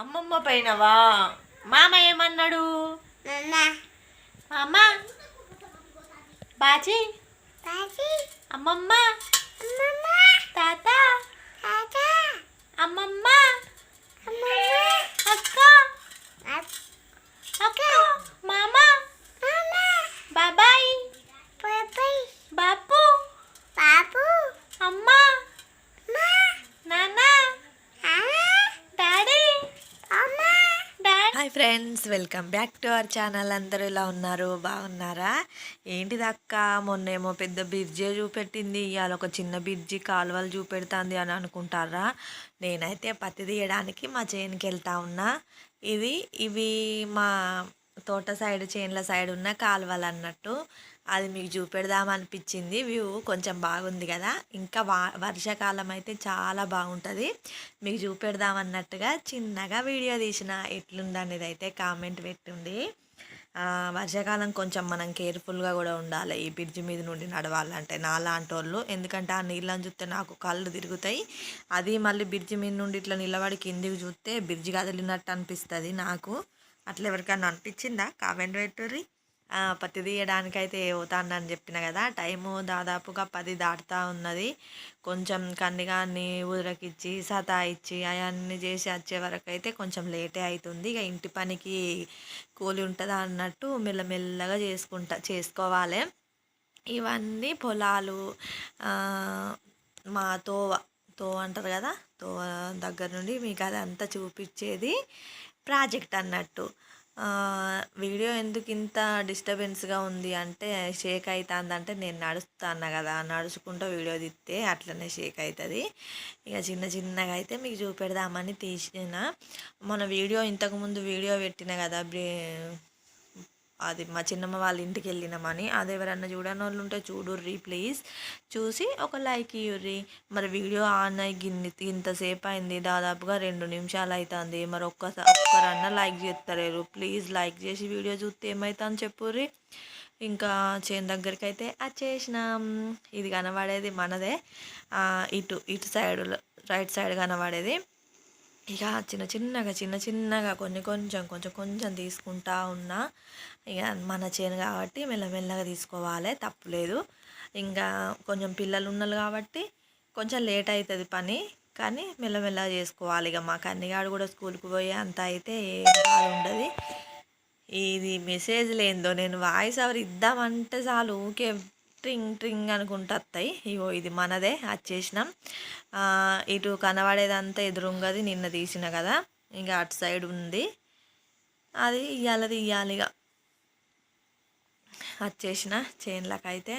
అమ్మమ్మ పైనవా? మామ ఏమన్నాడు? అమ్మ బాచి. అమ్మమ్మ. తాత. అమ్మమ్మ అక్క అక్క మామ బాబాయ్ బాపు అమ్మ నాన్న daddy daddy hi friends welcome back to our channel. అందరూ ఇలా ఉన్నారు? బాగున్నారా? ఏంటిది అక్క? మొన్నేమో పెద్ద బిర్జీ చూపెట్టింది. ఇవాళ ఒక చిన్న బిర్జీ కాలువలు చూపెడుతుంది అని అనుకుంటారా? నేనైతే పత్తి తీయడానికి మా చేనుకి వెళ్తా ఉన్నా. ఇది ఇవి మా తోట సైడ్ చేనుల సైడ్ ఉన్న కాలువలు అన్నట్టు అది మీకు చూపెడదాం అనిపించింది వ్యూ కొంచెం బాగుంది కదా. ఇంకా వా వర్షాకాలం అయితే చాలా బాగుంటుంది. మీకు చూపెడదాం అన్నట్టుగా చిన్నగా వీడియో తీసిన ఎట్లుందనేది అయితే కామెంట్ పెట్టుండి. వర్షాకాలం కొంచెం మనం కేర్ఫుల్గా కూడా ఉండాలి. ఈ బ్రిడ్జ్ మీద నుండి నడవాలంటే నాలాంటి వాళ్ళు ఎందుకంటే ఆ నీళ్ళని చూస్తే నాకు కళ్ళు తిరుగుతాయి. అది మళ్ళీ బ్రిడ్జ్ మీద నుండి ఇట్లా నిలబడి కిందికి చూస్తే బ్రిడ్జ్ కదిలినట్టు అనిపిస్తుంది నాకు. అట్లా ఎవరికైనా అనిపించిందా? కామెంట్ పెట్టుర్రి. పత్తి తీయడానికైతే పోతానని చెప్పిన కదా టైము దాదాపుగా పది దాటుతా ఉన్నది. కొంచెం కన్నిగాన్ని ఊరకిచ్చి సతాయిచ్చి అవన్నీ చేసి వచ్చే వరకు అయితే కొంచెం లేటే అవుతుంది ఇక ఇంటి పనికి కూలి ఉంటుందా అన్నట్టు మెల్లమెల్లగా చేసుకుంటా చేసుకోవాలి. ఇవన్నీ పొలాలు మా తోవ తోవ అంటారు కదా తోవ దగ్గర నుండి మీకు అదంతా చూపించేది. ప్రాజెక్ట్ అన్నట్టు. వీడియో ఎందుకు ఇంత డిస్టర్బెన్స్గా ఉంది అంటే షేక్ అవుతుందంటే నేను నడుస్తాను కదా నడుచుకుంటూ వీడియో తీస్తే అట్లనే షేక్ అవుతుంది ఇక చిన్న చిన్నగా అయితే మీకు చూపెడదామని తీసిన. మన వీడియో ఇంతకుముందు వీడియో పెట్టిన కదా బ్రే- అది మా చిన్నమ్మ వాళ్ళ ఇంటికి వెళ్ళినామని అది ఎవరన్నా చూడని వాళ్ళు ఉంటే చూడుర్రి ప్లీజ్. చూసి ఒక లైక్ ఇవ్వర్రి మరి వీడియో ఆన్ అయ్యి గిన్ని ఇంతసేపు అయింది. దాదాపుగా రెండు నిమిషాలు అవుతుంది మరి ఒక్కసారి ఒక్కరన్నా లైక్ చేస్తలేరు ప్లీజ్ లైక్ చేసి వీడియో చూస్తే ఏమవుతుందని చెప్పుర్రి. ఇంకా చేను దగ్గరికి అయితే చేసినాం ఇది కనబడేది మనదే. ఇటు ఇటు సైడ్ రైట్ సైడ్ కనబడేది. ఇక చిన్న చిన్నగా చిన్న చిన్నగా కొన్ని కొంచెం కొంచెం కొంచెం తీసుకుంటా ఉన్నా. ఇక మన చేను కాబట్టి మెల్లమెల్లగా తీసుకోవాలి తప్పులేదు ఇంకా కొంచెం పిల్లలు ఉన్నారు కాబట్టి కొంచెం లేట్ అవుతుంది పని కానీ మెల్లమెల్లగా చేసుకోవాలి. ఇక మా కన్నిగాడు కూడా స్కూల్కి పోయే అంత అయితే ఏం ఉండదు. ఇది మెసేజ్ లేదో నేను వాయిస్ ఎవరు ఇద్దామంటే చాలు ఊకే ట్రింగ్ ట్రింగ్ అనుకుంటాయి వస్తాయి ఇగో ఇది మనదే అది చేసినాం. ఇటు కనబడేదంతా ఎదురుంగది నిన్న తీసిన కదా. ఇంకా అటు సైడ్ ఉంది. అది ఇయ్యాల ఇయ్యాలి ఇక వచ్చేసిన చేన్లకు అయితే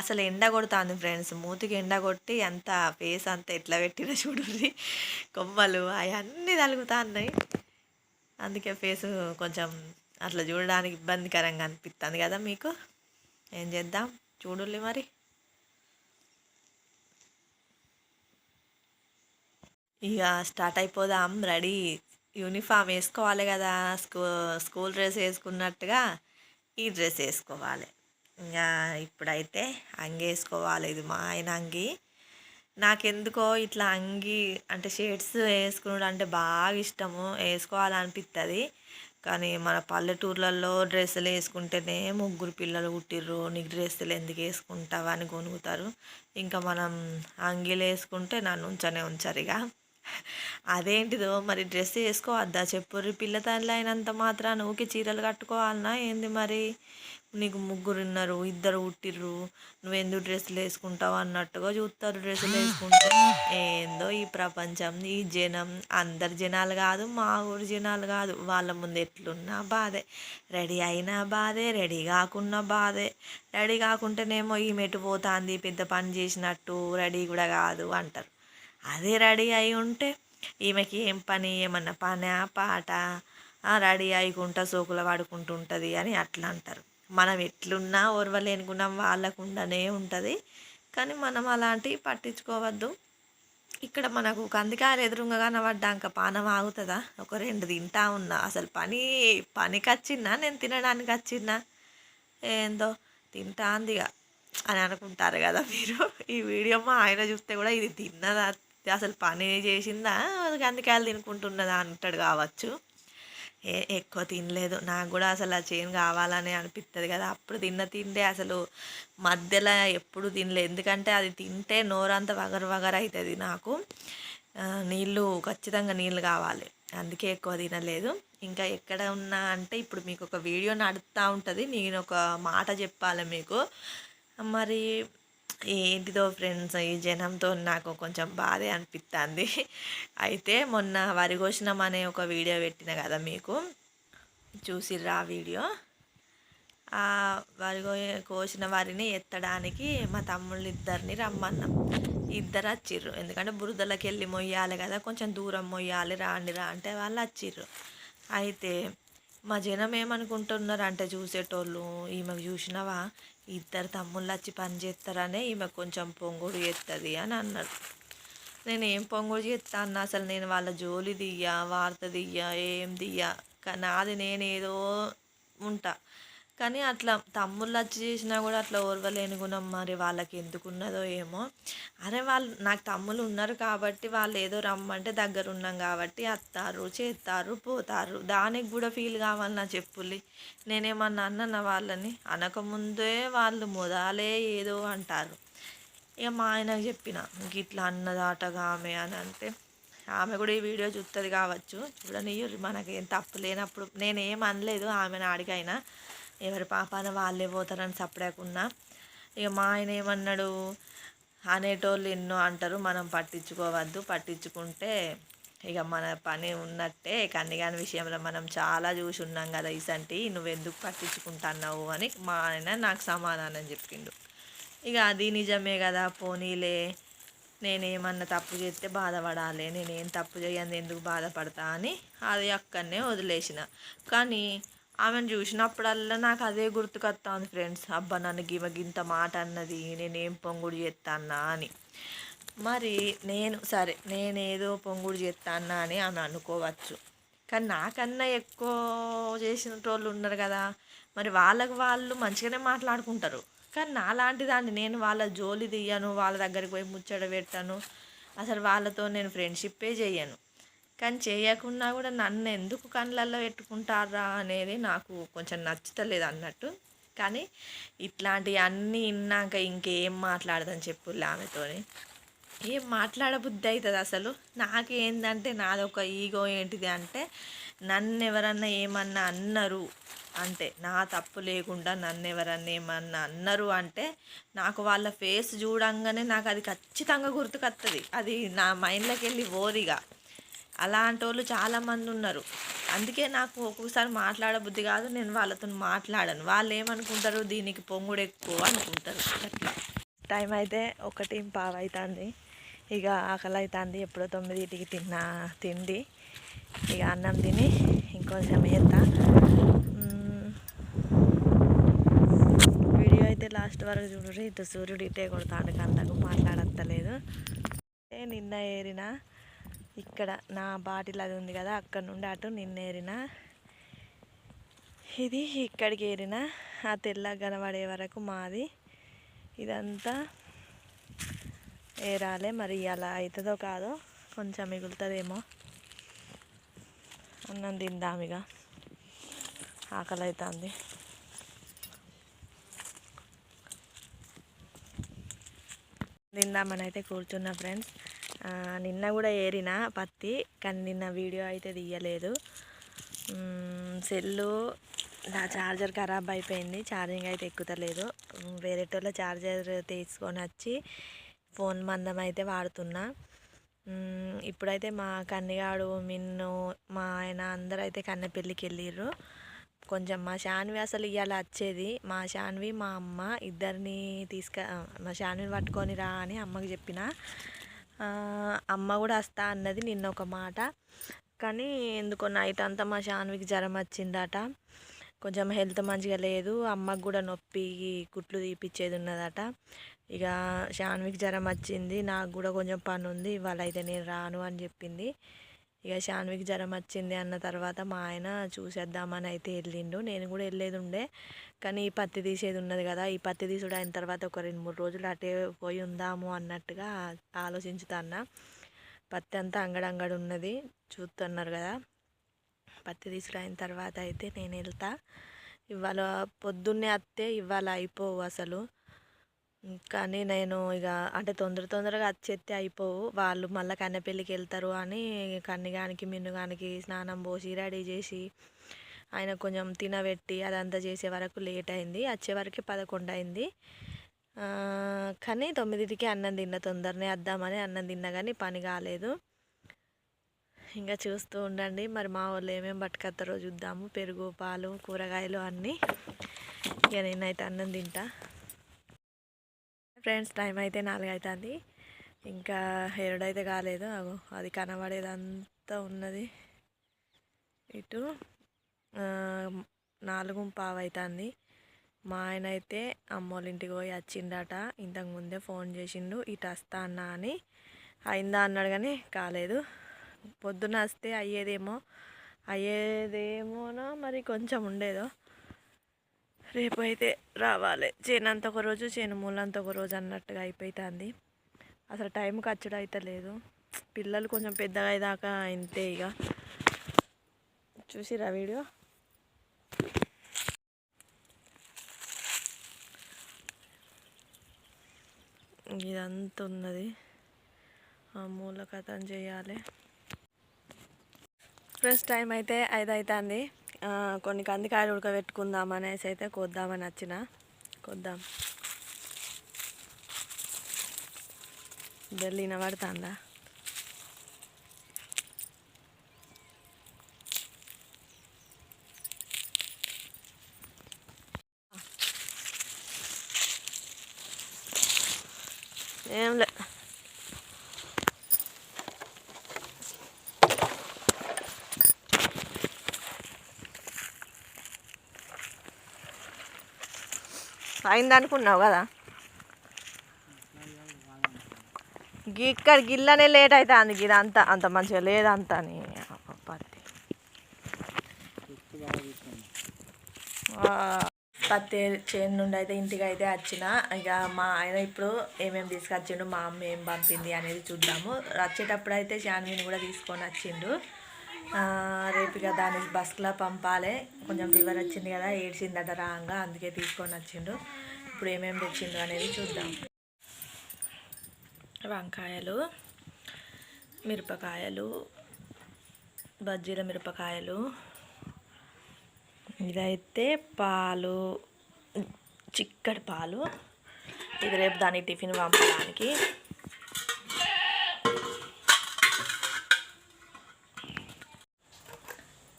అసలు ఎండ కొడుతుంది ఫ్రెండ్స్. మూతికి ఎండ కొట్టి అంత ఫేస్ అంతా ఎట్లా పెట్టినా చూడుర్రి. కొమ్మలు అవన్నీ తలుగుతున్నాయి. అందుకే ఫేస్ కొంచెం అట్లా చూడడానికి ఇబ్బందికరంగా అనిపిస్తుంది కదా మీకు. ఏం చేద్దాం? చూడండి మరి. ఇక స్టార్ట్ అయిపోదాం. రెడీ. యూనిఫామ్ వేసుకోవాలి కదా. స్కూ స్కూల్ డ్రెస్ వేసుకున్నట్టుగా ఈ డ్రెస్ వేసుకోవాలి. ఇంకా ఇప్పుడైతే అంగి వేసుకోవాలి. ఇది మా ఆయన అంగి. నాకెందుకో ఇట్లా అంగి అంటే షేడ్స్ వేసుకున్నాడు అంటే బాగా ఇష్టము. వేసుకోవాలనిపిస్తుంది కానీ మన పల్లెటూర్లలో డ్రెస్సులు వేసుకుంటేనే ముగ్గురు పిల్లలు పుట్టిర్రు నీకు డ్రెస్సులు ఎందుకు వేసుకుంటావా అని గొనుగుతారు. ఇంకా మనం అంగీలు వేసుకుంటే నన్ను ఉంచనే ఉంచారు ఇక. అదేంటిదో మరి డ్రెస్ వేసుకోవద్దా చెప్పుర్రి పిల్లతల్లి అయినంత మాత్రాన ఊకి చీరలు కట్టుకోవాలన్నా ఏంది మరి? నీకు ముగ్గురు ఉన్నారు ఇద్దరు పుట్టిర్రు నువ్వెందుకు డ్రెస్సులు వేసుకుంటావు అన్నట్టుగా చూస్తారు డ్రెస్సులు వేసుకుంటే. ఏందో ఈ ప్రపంచం ఈ జనం అందరు జనాలు కాదు మా ఊరు జనాలు కాదు వాళ్ళ ముందు ఎట్లున్నా బాధే. రెడీ అయినా బాధే రెడీ కాకున్నా బాధే. రెడీ కాకుంటేనేమో ఈ మెట్టు పోతాంది పెద్ద పని చేసినట్టు రెడీ కూడా కాదు అంటారు. అదే రెడీ అయి ఉంటే ఈమెకి ఏం పని ఏమన్నా పనా పాట? రెడీ అయ్యకుంటా సోకుల పడుకుంటూ ఉంటుంది అని అట్లా అంటారు. మనం ఎట్లున్నా ఓర్వలేని గుణం వాళ్ళకుండానే ఉంటుంది. కానీ మనం అలాంటివి పట్టించుకోవద్దు. ఇక్కడ మనకు కందికాయలు ఎదురుగా కనబడ్డాక పానం ఆగుతుందా? ఒక రెండు తింటా ఉన్నా. అసలు పని పనికి వచ్చిందా నేను తినడానికి వచ్చిందా ఏందో తింటా అందిగా అని అనుకుంటారు కదా మీరు. ఈ వీడియో మా ఆయన చూస్తే కూడా ఇది తిన్నదా? అసలు పని చేసిందా? కందికాయలు తినుకుంటున్నదా అంటాడు కావచ్చు. ఏ ఎక్కువ తినలేదు. నాకు కూడా అసలు ఆ చేను కావాలని అనిపిస్తుంది కదా. అప్పుడు తిన్న తిండే అసలు మధ్యలో ఎప్పుడు తినలేదు ఎందుకంటే అది తింటే నోరంతా వగరు వగరు అవుతుంది నాకు. నీళ్ళు ఖచ్చితంగా నీళ్ళు కావాలి. అందుకే ఎక్కువ తినలేదు. ఇంకా ఎక్కడ ఉన్నా అంటే ఇప్పుడు మీకు ఒక వీడియో నడుస్తూ ఉంటుంది. నేను ఒక మాట చెప్పాలి మీకు. మరి ఏంటిదో ఫ్రెండ్స్ ఈ జనంతో నాకు కొంచెం బాధే అనిపిస్తుంది అయితే మొన్న వరి కోసినాం అనే ఒక వీడియో పెట్టిన కదా మీకు? చూసిర్రా ఆ వీడియో? ఆ వరి కోసిన వారిని ఎత్తడానికి మా తమ్ముళ్ళు ఇద్దరిని రమ్మన్నాం. ఇద్దరు వచ్చిర్రు ఎందుకంటే బురదలకి వెళ్ళి మొయ్యాలి కదా కొంచెం దూరం మొయ్యాలి రాండి రా అంటే వాళ్ళు వచ్చిర్రు అయితే మా జనం ఏమనుకుంటున్నారు అంటే చూసేటోళ్ళు ఈమెకు చూసినావా? ఇద్దరు తమ్ముళ్ళు వచ్చి పని చేస్తారనే ఈమె కొంచెం పొంగుడు చేస్తుంది అని అన్నారు నేను ఏం పొంగుడు చేస్తా అన్న? అసలు నేను వాళ్ళ జోలి దియ్యా వార్త దియ్యా ఏం దియ్యా? కానీ నాది నేను ఏదో ఉంటా. కానీ అట్లా తమ్ముళ్ళు వచ్చి చేసినా కూడా అట్లా ఓర్వలేని గుణం మరి వాళ్ళకి ఎందుకున్నదో ఏమో. అరే వాళ్ళు నాకు తమ్ముళ్ళు ఉన్నారు కాబట్టి వాళ్ళు ఏదో రమ్మంటే దగ్గర ఉన్నాం కాబట్టి వస్తారు చేస్తారు పోతారు. దానికి కూడా ఫీల్ కావాలి నా చెప్పుల్లి నేనేమన్నా అన్న వాళ్ళని? అనకముందే వాళ్ళు మొదలే ఏదో అంటారు. ఇక మా ఆయనకు చెప్పిన ఇంక ఇట్లా అన్నదాటగా ఆమె అని అంటే ఆమె కూడా ఈ వీడియో చూస్తుంది కావచ్చు. చూడనియ్యరు మనకి ఏం తప్పు లేనప్పుడు నేనేం అనలేదు ఆమెను అడిగైనా ఎవరి పాపాన వాళ్ళే పోతారని సపడేకున్నా ఇక మా ఆయన ఏమన్నాడు? అనేటోళ్ళు ఎన్నో అంటారు మనం పట్టించుకోవద్దు పట్టించుకుంటే ఇక మన పని ఉన్నట్టే కన్నిగాని విషయంలో మనం చాలా చూసి ఉన్నాం కదా ఇసంటి నువ్వెందుకు పట్టించుకుంటున్నావు అని మా ఆయన నాకు సమాధానం చెప్పిండు. ఇక అది నిజమే కదా పోనీలే నేనేమన్నా తప్పు చేస్తే బాధపడాలి నేనేం తప్పు చేయని ఎందుకు బాధపడతా అని అది అక్కడనే వదిలేసిన. కానీ ఆమెను చూసినప్పుడల్లా నాకు అదే గుర్తుకొస్తుంది ఫ్రెండ్స్. అబ్బా నన్ను గిమ గింత మాట అన్నది నేనేం పొంగుడు చేస్తానా అని. మరి నేను సరే నేనేదో పొంగుడు చేస్తానా అని ఆమె అనుకోవచ్చు. కానీ నాకన్నా ఎక్కువ చేసిన వాళ్ళు ఉన్నారు కదా. మరి వాళ్ళకు వాళ్ళు మంచిగానే మాట్లాడుకుంటారు. కానీ నాలాంటి దాన్ని నేను వాళ్ళ జోలి తీయను వాళ్ళ దగ్గరికి పోయి ముచ్చట పెట్టాను. అసలు వాళ్ళతో నేను ఫ్రెండ్షిప్పే చేయను. కానీ చేయకున్నా కూడా నన్ను ఎందుకు కళ్ళల్లో పెట్టుకుంటారా అనేది నాకు కొంచెం నచ్చుతలేదు అన్నట్టు. కానీ ఇట్లాంటివి అన్నీ విన్నాక ఇంకేం మాట్లాడదని చెప్పు ఆమెతోని ఏం మాట్లాడబుద్ధి అవుతుంది అసలు? నాకేందంటే నాదొక ఈగో ఏంటిది అంటే నన్ను ఎవరన్నా ఏమన్నా అన్నారు అంటే నా తప్పు లేకుండా నన్ను ఎవరన్నా ఏమన్నా అన్నారు అంటే నాకు వాళ్ళ ఫేస్ చూడంగానే నాకు అది ఖచ్చితంగా గుర్తుకొస్తుంది అది నా మైండ్లోకి వెళ్ళి ఓరిగా. అలాంటి వాళ్ళు చాలామంది ఉన్నారు అందుకే నాకు ఒక్కొక్కసారి మాట్లాడబుద్ధి కాదు నేను వాళ్ళతో మాట్లాడను. వాళ్ళు ఏమనుకుంటారు దీనికి పొంగుడు ఎక్కువ అనుకుంటారు. అట్లా. టైం అయితే ఒకటి పావు అవుతుంది ఇక ఆకలి అవుతుంది ఎప్పుడో తొమ్మిదింటికి తిన్న తిండి. ఇక అన్నం తిని ఇంకొంచెం ఎంత వీడియో అయితే లాస్ట్ వరకు చూడండి ఇటు సూర్యుడు ఇటే కొడతాడు. కంతకు మాట్లాడత్తలేదు. నిన్న ఏరిన ఇక్కడ నా బాటిల్ అది ఉంది కదా అక్కడ నుండి అటు నిన్న ఏరిన. ఇది ఇక్కడికి ఏరిన. ఆ తెల్ల కనబడే వరకు మాది. ఇదంతా ఏరాలే మరి అలా అవుతుందో కాదో కొంచెం మిగులుతుందేమో. అన్నం తిందాము ఇక. ఆకలి అవుతుంది తిందామని అయితే కూర్చున్నా ఫ్రెండ్స్. నిన్న కూడా ఏరిన పత్తి కానీ నిన్న వీడియో అయితే తీయలేదు. సెల్లు నా ఛార్జర్ ఖరాబ్ అయిపోయింది ఛార్జింగ్ అయితే ఎక్కుతలేదు. వేరేటోళ్ళ ఛార్జర్ తీసుకొని వచ్చి ఫోన్ మందం అయితే వాడుతున్నా. ఇప్పుడైతే మా కన్నిగాడు మిన్ను మా ఆయన అందరూ అయితే కన్నెపెళ్ళికి వెళ్ళిర్రు. కొంచెం మా శాన్వి అసలు ఇవాళ వచ్చేది. మా శాన్వి మా అమ్మ ఇద్దరిని తీసుక మా శాన్విని పట్టుకొని రా అని అమ్మకి చెప్పిన. అమ్మ కూడా వస్తా అన్నది నిన్న ఒక మాట. కానీ ఎందుకో నైట్ అంతా మా షాన్వికి జ్వరం వచ్చిందట. కొంచెం హెల్త్ మంచిగా లేదు. అమ్మకు కూడా నొప్పి కుట్లు తీపిచ్చేది ఉన్నదట. ఇక శాన్వికి జ్వరం వచ్చింది. నాకు కూడా కొంచెం పని ఉంది. ఇవాళ అయితే నేను రాను అని చెప్పింది. ఇక శాన్వికి జ్వరం వచ్చింది అన్న తర్వాత మా ఆయన చూసేద్దామని అయితే వెళ్ళిండు. నేను కూడా వెళ్ళేది ఉండే. కానీ ఈ పత్తి తీసేది ఉన్నది కదా ఈ పత్తి తీసుడు అయిన తర్వాత ఒక రెండు మూడు రోజులు అటే పోయి ఉందాము అన్నట్టుగా ఆలోచించుతాన్న. పత్తి అంతా అంగడంగడు ఉన్నది చూస్తున్నారు కదా. పత్తి తీసుకురాయిన తర్వాత అయితే నేను వెళ్తా. ఇవాళ పొద్దున్నే వస్తే ఇవాళ అయిపోవు అసలు. కానీ నేను ఇక అంటే తొందర తొందరగా వచ్చేస్తే అయిపోవు. వాళ్ళు మళ్ళీ కన్నెపల్లికి వెళ్తారు అని కన్నిగానికి మిన్నుగానికి స్నానం పోసి రెడీ చేసి ఆయన కొంచెం తినబెట్టి అదంతా చేసే వరకు లేట్ అయింది. వచ్చేవరకు పదకొండు అయింది. కానీ తొమ్మిదింటికి అన్నం తిన్న తొందరనే వద్దామని అన్నం తిన్నా కానీ పని కాలేదు. ఇంకా చూస్తూ ఉండండి. మరి మా వాళ్ళు ఏమేమి పట్టుకొస్తారో చూద్దాము. పెరుగు పాలు కూరగాయలు అన్నీ. ఇక నేనైతే అన్నం తింటా. ఫ్రెండ్స్ టైం అయితే నాలుగు అవుతుంది ఇంకా ఏడైతే కాలేదు. అగో అది కనబడేదంతా ఉన్నది. ఇటు నాలుగు పావు అవుతుంది మా ఆయన అయితే అమ్మోళ్ళ ఇంటికి పోయి వచ్చిండట. ఇంతకు ముందే ఫోన్ చేసిండు ఇటు వస్తా అన్నా అని. అయిందా అన్నాడు కానీ కాలేదు. పొద్దున వస్తే అయ్యేదేమో అయ్యేదేమోనో మరి కొంచెం ఉండేదో. రేపు అయితే రావాలి. చేనంత ఒక రోజు చేను మూలంత ఒక రోజు అన్నట్టుగా అయిపోతుంది. అసలు టైం ఖర్చుడు అయితే లేదు పిల్లలు కొంచెం పెద్దగా అయ్యేదాకా ఇంతే ఇక చూసిరా వీడియో? ఇదంతా ఉన్నది ఆ మూల కథం చేయాలి. ఫ్రెండ్స్ టైం అయితే ఐదు అవుతుంది కొన్ని కందికాయలు ఉడకబెట్టుకుందాం అనేసి అయితే కొద్దామని వచ్చిన కొద్దాం. బెల్లిన పడుతుందా ఏం లే. అయింది అనుకున్నావు కదా? ఇక్కడ గిల్లనే లేట్ అవుతుంది గిద అంత అంత మంచిగా లేదంతా అని పత్తి ఆ, పత్తి చేను నుండి అయితే ఇంటికి అయితే వచ్చిన. ఇక మా ఆయన ఇప్పుడు ఏమేమి తీసుకొచ్చిండు మా అమ్మ ఏం పంపింది అనేది చూద్దాము. వచ్చేటప్పుడు అయితే శాన్విని కూడా తీసుకొని వచ్చిండు. రేపు ఇక దాన్ని బస్లో పంపాలి. కొంచెం ఫీవర్ వచ్చింది కదా ఏడ్చిందట రాగా అందుకే తీసుకొని వచ్చిండు. ఇప్పుడు ఏమేమి తెచ్చిండు అనేది చూద్దాం. వంకాయలు మిరపకాయలు బజ్జీల మిరపకాయలు ఇదైతే పాలు చిక్కటి పాలు. ఇది రేపు దానికి టిఫిన్ పంపడానికి.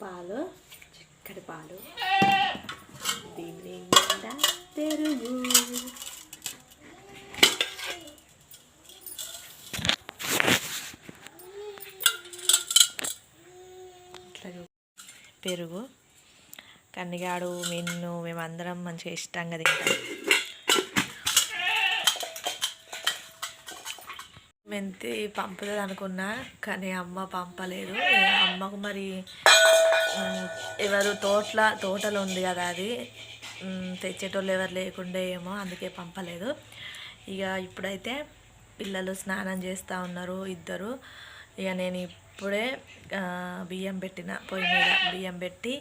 పాలు చిక్కటి పాలు. దీని నిండా పెరుగు పెరుగు. కన్నిగాడు నిన్ను మేమందరం మంచిగా ఇష్టంగా తింటాం. మెంతి పంపుతుంది అనుకున్నా కానీ అమ్మ పంపలేదు. అమ్మకు మరి ఎవరు తోటల తోటలో ఉంది కదా అది. తెచ్చేటోళ్ళు ఎవరు లేకుండే ఏమో అందుకే పంపలేదు. ఇక ఇప్పుడైతే పిల్లలు స్నానం చేస్తూ ఉన్నారు ఇద్దరు. ఇక నేను ఇప్పుడే ఆ, బియ్యం పెట్టిన పొయ్యి మీద బియ్యం పెట్టి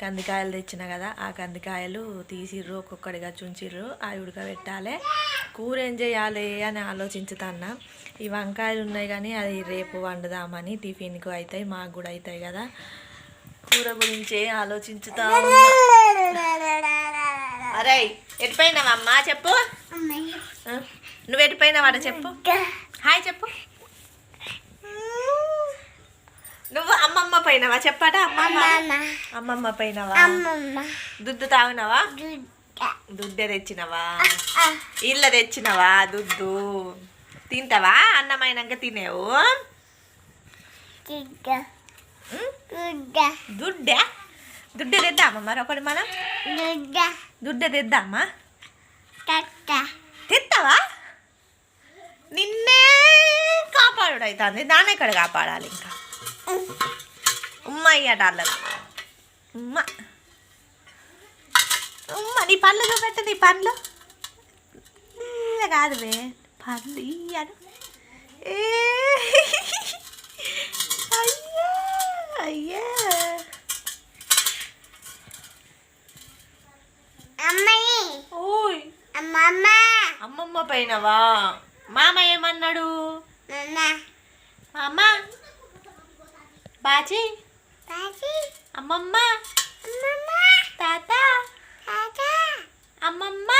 కందికాయలు తెచ్చిన కదా ఆ కందికాయలు తీసిర్రు ఒక్కొక్కడిగా చుంచిర్రు అవి ఉడకబెట్టాలి. కూర ఏం చేయాలి అని ఆలోచించుతాన్నా. ఈ వంకాయలు ఉన్నాయి కానీ అది రేపు వండుదామని టిఫిన్కు అవుతాయి మాకు కూడా అవుతాయి కదా. కూర గురించి ఆలోచించుతా అరే ఎటుపోయినావమ్మా? చెప్పు. నువ్వు ఎటుపోయినావాడ చెప్పు. హాయ్ చెప్పు. నువ్వు అమ్మమ్మ పోయినావా చెప్పాట? అమ్మమ్మ? అమ్మమ్మ. పోయినావా దుద్దు తాగినావా? దుద్దే తెచ్చినవా? ఇళ్ళ తెచ్చినవా దుద్దు తింటావా? అన్నమైనాక తినేవు? దుడ్డే. దుడ్డే. తెద్దామా మరి ఒకటి మనం? దుడ్డే. తెద్దామా? తెస్తావా నిన్నే కాపాడు అవుతుంది దాన్ని ఎక్కడ కాపాడాలి ఇంకా ఉమ్మ అయ్యా డాలర్ ఉమ్మ ఉమ్మ నీ పండ్లు చూపెట్టు నీ పండ్లు. కాదు వే పండ్లు ఇయ్యాను. అయ్యా అయ్యా. అమ్మమ్మ. పైనవా? మామ ఏమన్నాడు? మామ. బాజీ. అమ్మమ్మ. తాత. అమ్మమ్మ.